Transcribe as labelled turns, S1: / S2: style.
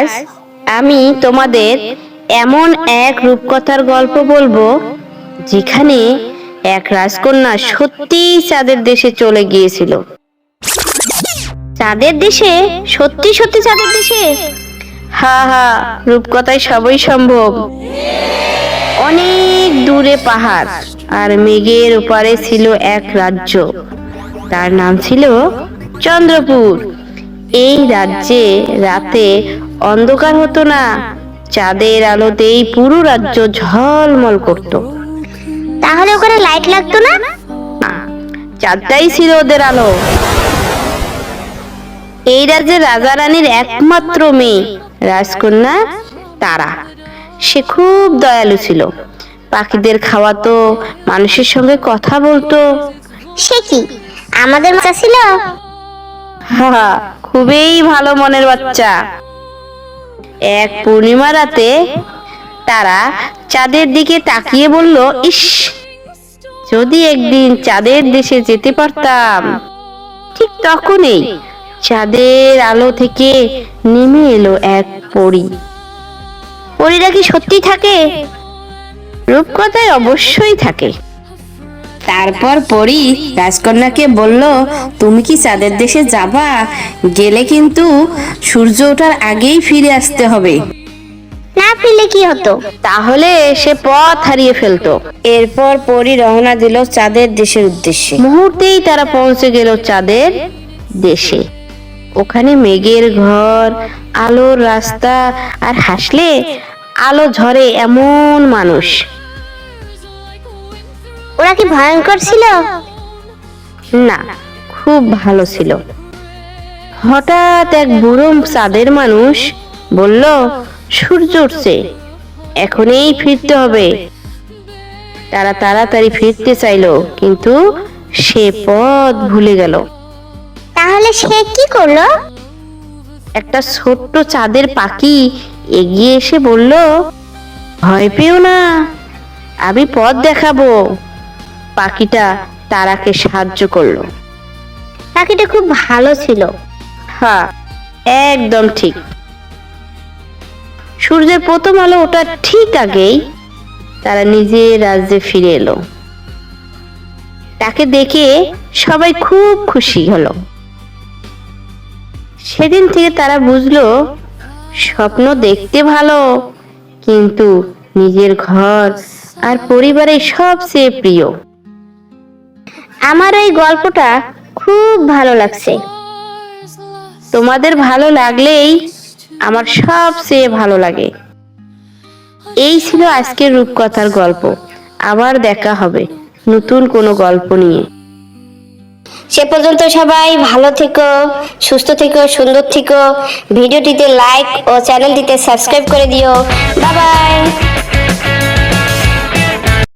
S1: আজ আমি তোমাদের এমন এক রূপকথার গল্প বলব, যেখানে এক রাজকন্যা সত্যিই চাঁদের দেশে চলে গিয়েছিল। চাঁদের দেশে? সত্যি সত্যি চাঁদের দেশে? হা হা, রূপকথায় সবই সম্ভব। অনেক দূরে পাহাড়, আর মেঘের ওপারে ছিল এক রাজ্য। তার নাম ছিল চন্দ্রপুর। এই রাজ্যে রাতে অন্ধকার হতো না। চাঁদের আলোতেই পুরো রাজ্য ঝলমল করত।
S2: তাহলে ওখানে লাইট লাগতো না?
S1: চাঁদটাই ছিল ওদের আলো। এই রাজ্যের রাজা রানীর একমাত্র মেয়ে রাজকন্যা তারা। সে খুব দয়ালু ছিল। পাখিদের খাওয়াতো মানুষের সঙ্গে কথা বলতো।
S2: সে কি আমাদের বাচ্চা ছিল?
S1: খুবই ভালো মনের বাচ্চা। এক পূর্ণিমা রাতে তারা চাঁদের দিকে তাকিয়ে বলল, ইস, যদি একদিন চাঁদের দেশে যেতে পারতাম। ঠিক তখনই চাঁদের আলো থেকে নেমে এলো এক পরী। পরীরা কি সত্যি থাকে? রূপকথায় অবশ্যই থাকে। তারপর পরি রাজকন্যাকে বলল তুমি কি চাঁদের দেশে যাবা? গেলে কিন্তু সূর্য ওঠার আগেই ফিরে আসতে হবে।
S2: না ফিরলে কি হতো?
S1: তাহলে সে পথ হারিয়ে ফেলতো। এরপর পরি রওনা দিল চাঁদের দেশের উদ্দেশ্যে। মুহূর্তেই তারা পৌঁছে গেল চাঁদের দেশে। ওখানে মেঘের ঘর আলোর রাস্তা আর হাসলে আলো ঝরে এমন মানুষ।
S2: ওরা কি ভয়ঙ্কর ছিল?
S1: না খুব ভালো ছিল। হঠাৎ এক বুড়ো চাঁদের মানুষ বলল সূর্য উঠছে এখনই ফিরতে হবে। তারা তাড়াতাড়ি ফিরতে চাইলো কিন্তু সে পথ ভুলে গেল।
S2: তাহলে সে কি করল?
S1: একটা ছোট্ট চাঁদের পাখি এগিয়ে এসে বলল ভয় পেও না আমি পথ দেখাবো। পাখিটা তারাকে সাহায্য করল।
S2: পাখিটা খুব ভালো ছিল।
S1: হ্যাঁ একদম ঠিক। সূর্যের প্রথম আলো ওঠার ঠিক আগেই তারা নিজের রাজ্যে ফিরে এলো। তাকে দেখে সবাই খুব খুশি হলো। সেদিন থেকে তারা বুঝলো স্বপ্ন দেখতে ভালো কিন্তু নিজের ঘর আর পরিবারের সবচেয়ে প্রিয়।
S2: আমার এই গল্পটা খুব ভালো লাগছে।
S1: তোমাদের ভালো লাগলেই আমার সবচেয়ে ভালো লাগে। এই ছিল আজকের রূপকথার গল্প। আবার দেখা হবে নতুন কোনো গল্প নিয়ে।
S2: সে পর্যন্ত সবাই ভালো থেকো, সুস্থ থেকো, সুন্দর থেকো। ভিডিওটিতে লাইক ও চ্যানেলটিতে সাবস্ক্রাইব করে দিও। Bye bye